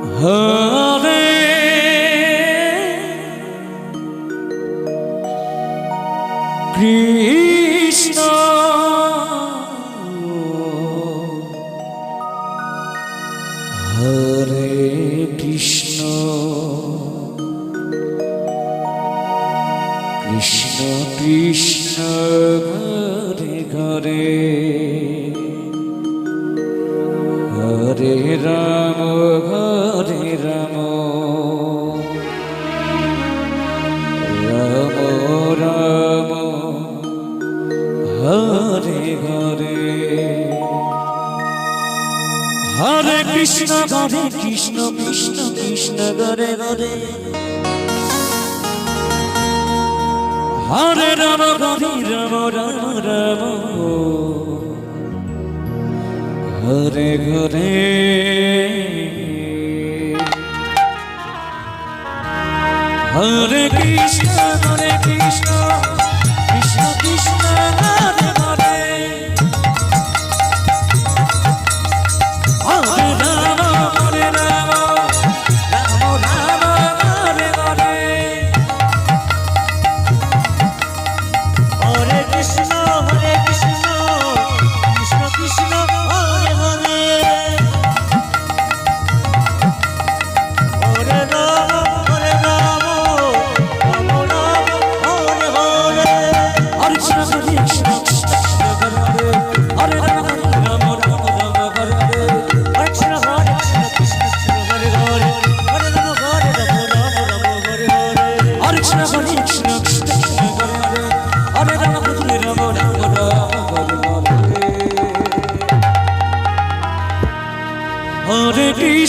হরে কৃষ্ণ হরে কৃষ্ণ কৃষ্ণ কৃষ্ণ ঘরে ঘরে কৃষ্ণ, হরে কৃষ্ণ কৃষ্ণ কৃষ্ণ, হরে হরে। হরে রাম হরে রাম রাম রাম। হরে হরে। হরে কৃষ্ণ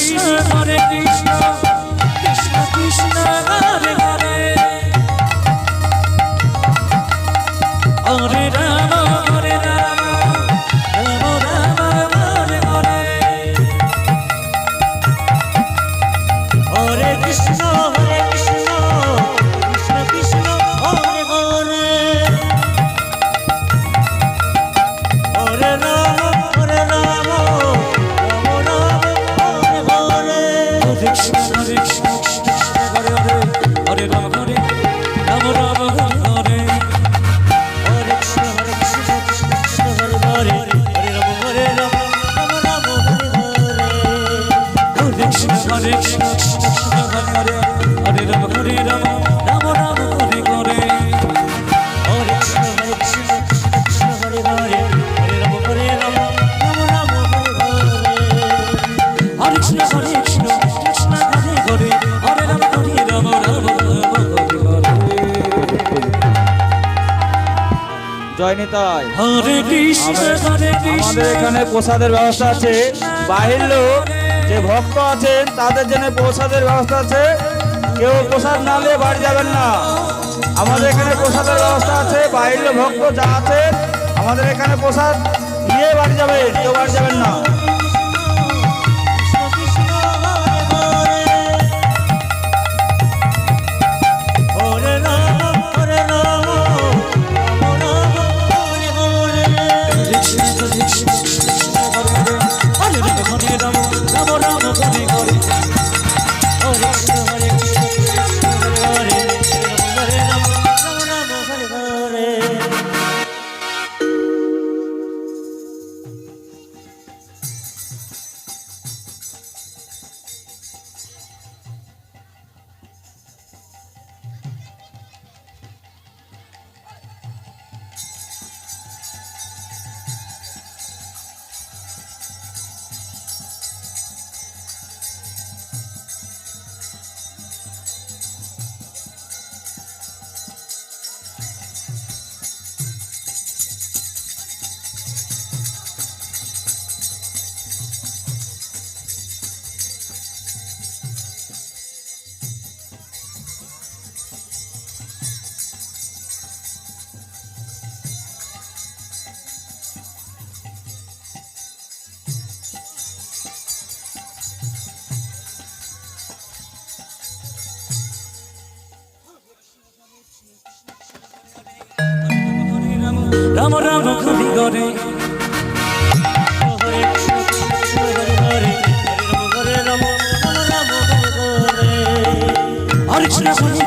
কৃষ্ণ হরে কৃষ্ণ। জয় নিতাই। হরে কৃষ্ণ হরে কৃষ্ণ। আমাদের এখানে প্রসাদের ব্যবস্থা আছে। বাহির লোক যে ভক্ত আছেন, তাদের জন্য প্রসাদের ব্যবস্থা আছে। কেউ প্রসাদ না নিয়ে বাড়ি যাবেন না। আমাদের এখানে প্রসাদের ব্যবস্থা আছে বাহির ভক্ত যা আছেন আমাদের এখানে প্রসাদ নিয়ে বাড়ি যাবেন কেউ বাড়ি যাবেন না। কৃষ্ণ কৃষ্ণ রাম রাম কবি গরে হরে কৃষ্ণ